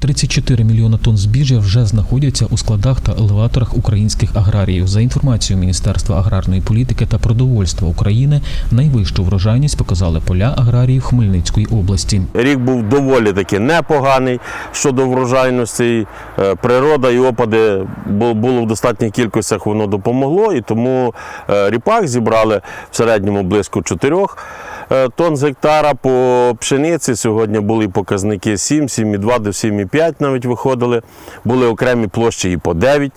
34 мільйони тонн збіжжя вже знаходяться у складах та елеваторах українських аграріїв. За інформацією Міністерства аграрної політики та продовольства України, найвищу врожайність показали поля аграріїв Хмельницької області. Рік був доволі таки непоганий щодо врожайності. Е, Природа і опади було в достатніх кількостях, воно допомогло, і тому е, ріпак зібрали в середньому близько 4 е, тонн з гектара. По пшениці сьогодні були показники 7, 7,2 до 7,5 навіть виходили. Були окремі площі і по 9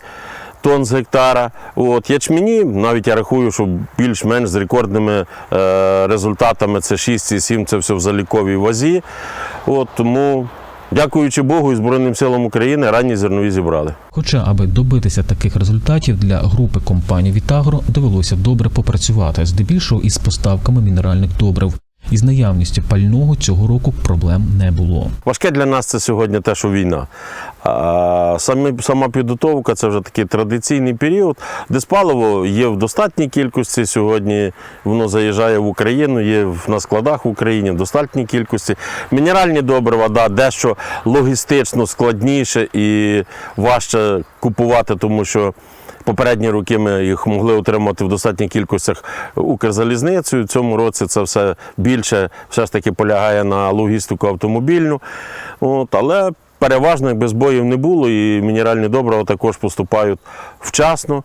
тонн з гектара. От, ячмені, навіть я рахую, що більш-менш з рекордними е, результатами це 6 і 7, це все в заліковій вазі. От, тому, дякуючи Богу і Збройним силам України, ранні зернові зібрали. Хоча, аби добитися таких результатів для групи компаній Вітагро довелося добре попрацювати, здебільшого із поставками мінеральних добрив. Із наявністю пального цього року проблем не було. Важке для нас це сьогодні те, що війна. Самі, сама підготовка це вже такий традиційний період. Диспаливо є в достатній кількості. Сьогодні воно заїжджає в Україну, є на складах в Україні в достатній кількості. Мінеральні добрива, да, дещо логістично складніше і важче купувати, тому що. Попередні роки ми їх могли отримати в достатніх кількостях Укрзалізницею. В цьому році це все більше все ж таки полягає на логістику автомобільну. От, але переважно, якби збоїв не було, і мінеральні добрива також поступають вчасно.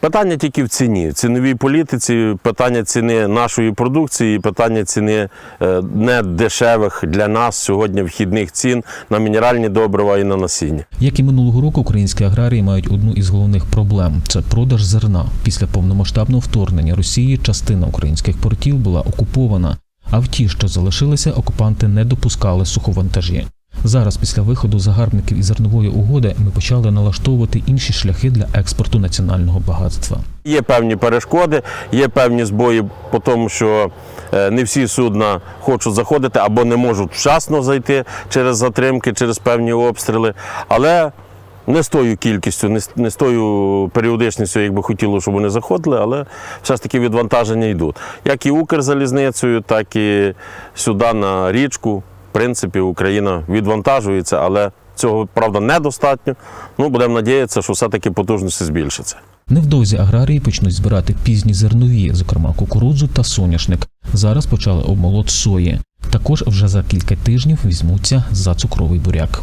Питання тільки в ціні, в ціновій політиці, питання ціни нашої продукції, питання ціни е, не дешевих для нас сьогодні вхідних цін на мінеральні добрива і на насіння. Як і минулого року, українські аграрії мають одну із головних проблем це продаж зерна. Після повномасштабного вторгнення Росії частина українських портів була окупована, а в ті, що залишилися, окупанти не допускали суховантажі. Зараз, після виходу загарбників із зернової угоди, ми почали налаштовувати інші шляхи для експорту національного багатства. Є певні перешкоди, є певні збої по тому, що е, не всі судна хочуть заходити або не можуть вчасно зайти через затримки, через певні обстріли. Але не з тою кількістю, не з- не з тою періодичністю, як би хотіло, щоб вони заходили, але все ж таки відвантаження йдуть. Як і Укрзалізницею, так і сюди на річку. Принципі, Україна відвантажується, але цього правда недостатньо. Ну, будемо надіятися, що все-таки потужності збільшаться. Невдовзі аграрії почнуть збирати пізні зернові, зокрема кукурудзу та соняшник. Зараз почали обмолот сої. Також вже за кілька тижнів візьмуться за цукровий буряк.